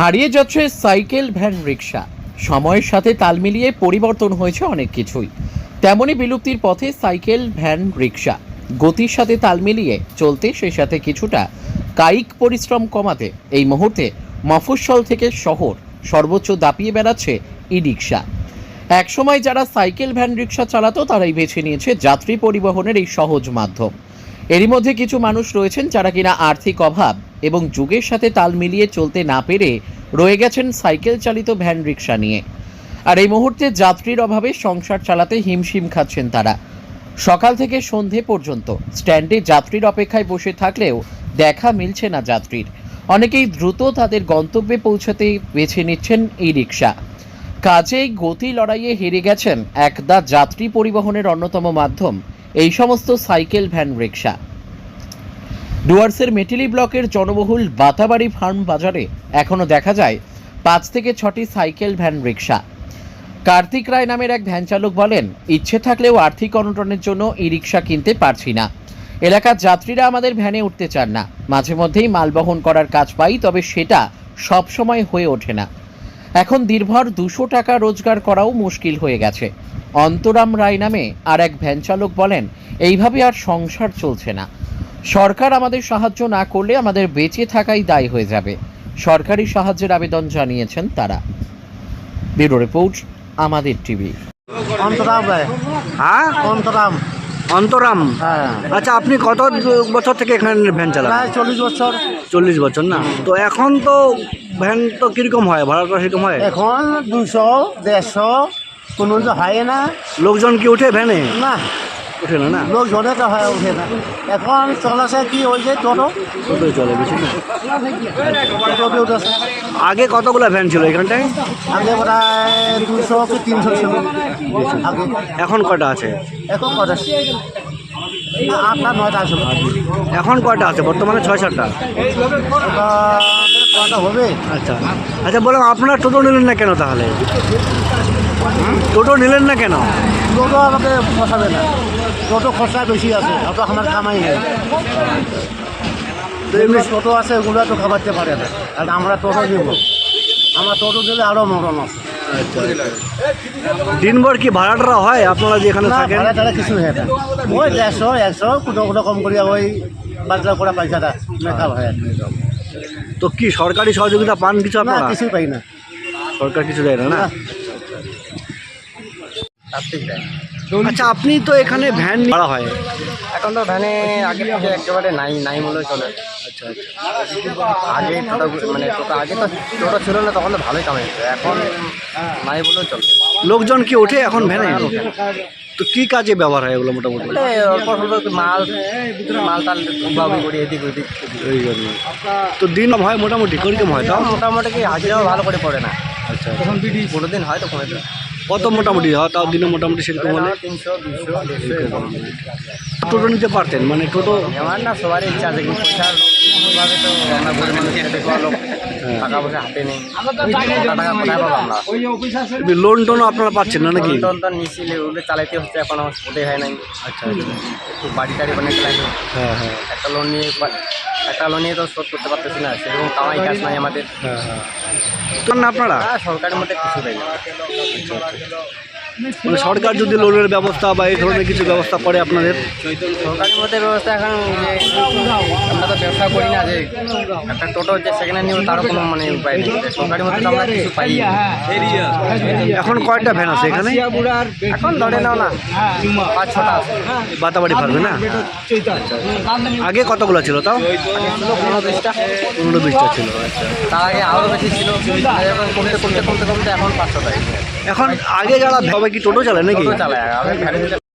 হারিয়ে যাচ্ছে cycle, van রিক্সা সময়ের সাথে তাল মিলিয়ে পরিবর্তন হয়েছে অনেক কিছুই। তেমনই বিলুপ্তির পথে সাইকেল, ভ্যান রিক্সা গতির সাথে তাল মিলিয়ে চলতে সেই সাথে কিছুটা কায়িক পরিশ্রম কমাতে এই মুহূর্তে মফস্বল থেকে শহর সর্বোচ্চ দাপিয়ে বেড়াচ্ছে ই রিক্সা একসময় যারা সাইকেল, ভ্যান রিক্সা চালাতো, তারাই বেছে নিয়েছে যাত্রী পরিবহনের এই সহজ মাধ্যম। এরই মধ্যে কিছু মানুষ রয়েছেন যারা কিনা আর্থিক অভাব এবং যুগের সাথে তাল মিলিয়ে চলতে না পেরে রয়ে গেছেন সাইকেল চালিত ভ্যান রিক্সা নিয়ে। আর এই মুহূর্তে যাত্রীর অভাবে সংসার চালাতে হিমশিম খাচ্ছেন তারা। সকাল থেকে সন্ধে পর্যন্ত স্ট্যান্ডে যাত্রীর অপেক্ষায় বসে থাকলেও দেখা মিলছে না যাত্রীর। অনেকেই দ্রুত তাদের গন্তব্যে পৌঁছাতে বেছে নিচ্ছেন এই রিক্সা কাজেই গতি লড়াইয়ে হেরে গেছেন একদা যাত্রী পরিবহনের অন্যতম মাধ্যম। এই সমস্ত সাইকেল, ভ্যান রিক্সা ডুয়ার্সের মেটিলি ব্লকের জনবহুল বাতাবাড়ি ফার্ম বাজারে এখনও দেখা যায় পাঁচ থেকে ছটি cycle, van rickshaw Kartik Roy নামের এক ভ্যান চালক বলেন, ইচ্ছে থাকলেও আর্থিক অনটনের জন্য ই রিক্সা কিনতে পারছি না। এলাকার যাত্রীরা আমাদের ভ্যানে উঠতে চান না। মাঝে মধ্যেই মাল বহন করার কাজ পাই, তবে সেটা সব সময় হয়ে ওঠে না। এখন দীর্ঘর দুশো টাকা রোজগার করাও মুশকিল হয়ে গেছে। অন্তরাম রায় নামে আর এক ভ্যান চালক বলেন, এইভাবে আর সংসার চলছে না। সরকার আমাদের সাহায্য না করলে আমাদের বেঁচে থাকাই দায় হয়ে যাবে। সরকারি সাহায্যের আবেদন জানিয়েছেন তারা। Bureau report, Amader TV. Antaram Roy. হ্যাঁ অন্তরাম। অন্তরাম? হ্যাঁ। আচ্ছা আপনি কত বছর থেকে এখানে ভ্যান চালান? প্রায় চল্লিশ বছর। চল্লিশ বছর না? তো এখন তো ভ্যান তো কীরকম হয়? ভাড়াটা সেরকম হয়? এখন দুশো দেড়শো কোনো তো হয় না। লোকজন কি উঠে ভ্যানে? না। উঠে না না? লোক জনে তো হয় ওঠে না। এখন চলাছে কি হয়েছে টোটো? টোটোই চলে বেশি না? টোটো উঠেছে। আগে কতগুলো ভ্যান ছিল এখানটায়? আগে প্রায় দুশো কি তিনশো ছিল। আগে। এখন কটা আছে? এখন কটা আটটা নয়টা আছে এখন কয়টা আছে? বর্তমানে ছয় সাতটা। কটা হবে? আচ্ছা। আচ্ছা বললাম আপনারা টোটো নিলেন না কেন তাহলে? টোটো নিলেন না কেন? টোটো আমাকে ফসাবে না। টোটো খরচা বেশি আছে অত আমার কামাই নেই। এমনি টোটো আছে ওগুলো তো খাবারতে পারে না। আর আমরা টোটো দেবো আমরা টোটো দিলে আরও মরণ আছে। আচ্ছা দিনভর কি ভাড়াটা হয়? আপনারা যে এখানে না থাকেন? ভাড়া টাড়া কিছু হয় না। ওই দেড়শো একশো কোনো কোনো কম করিয়া ওই বাজার করা পয়সাটা মেকআপ হয় তো কি সরকারি সহযোগিতা পান কিছু না আপনারা? কিছুই পাই না। সরকার কিছু দেয় না? না। আচ্ছা আপনি তো এখানে ভ্যান ভাড়া হয়। এখন তো ভ্যানে আগে থেকে একেবারে নাই নাই মনে চলে। আচ্ছা আচ্ছা। আগে টোটো মানে টোটো আগে তো টোটো ছিল না তখন তো ভালোই কামাই এখন নাই বলেও চলে। লোকজন কি ওঠে এখন ভ্যানে? তো কি কাজে ব্যবহার হয় এগুলো মোটামুটি? অল্প স্বল্প মাল মাল টাল উবাউবি করি এদিক ওদিক। ওই জন্য। তো দিন হয় মোটামুটি কীরকম হয় তাও? মোটামুটি কি হাজিরাও ভালো করে পড়ে না। আচ্ছা কোনো দিন হয়তো কমে যায়। কত মোটামুটি? হয় তাও দিনে মোটামুটি সেরকম হলে। টোটো নিতে পারতেন? মানে টোটো আমার না সবারই ইচ্ছা আছে ভাবে তো আমরা গরিব মানুষ খেটে খাওয়া লোক টাকা পয়সা হাতে নেই। টাকা টাকা কোথায় পাবো আমরা? লোন টোন আপনারা পাচ্ছেন না নাকি? টন নিছিলে ওগুলো চালাইতে হচ্ছে এখন আমার ওটাই হয় নাই। আচ্ছা একটু বাড়ি টাড়ি বানিয়ে চালাই হ্যাঁ হ্যাঁ। একটা লোন নিয়ে একটা লোন নিয়ে তো শোধ করতে পারতেছি না সেরকম কামাই কাজ নাই আমাদের। হ্যাঁ হ্যাঁ। আপনারা? সরকারের মধ্যে কিছু দেয় না মানে সরকার যদি লোনের ব্যবস্থা বা এই ধরনের কিছু ব্যবস্থা করে আপনাদের? মধ্যে ব্যবস্থা এখন যে আমরা তো ব্যবসা করি না যে একটা টোটো হচ্ছে সেখানে তারও কোনো মানে উপায় নেই। যে মধ্যে তো আমরা কিছু পাই এখন কয়টা ভ্যান আছে এখানে? এখন ধরে নাও না পাঁচ ছটা আছে। বাতাবাড়ি পারবে না? আগে কতগুলো ছিল তাও? পনেরো বিশটা। পনেরো বিশটা ছিল আচ্ছা। তার আগে আরও বেশি ছিল। কমতে কমতে কমতে কমতে এখন এখন আগে যারা সবাই কি টোটো চালায় নাকি? টোটো চালায় আমি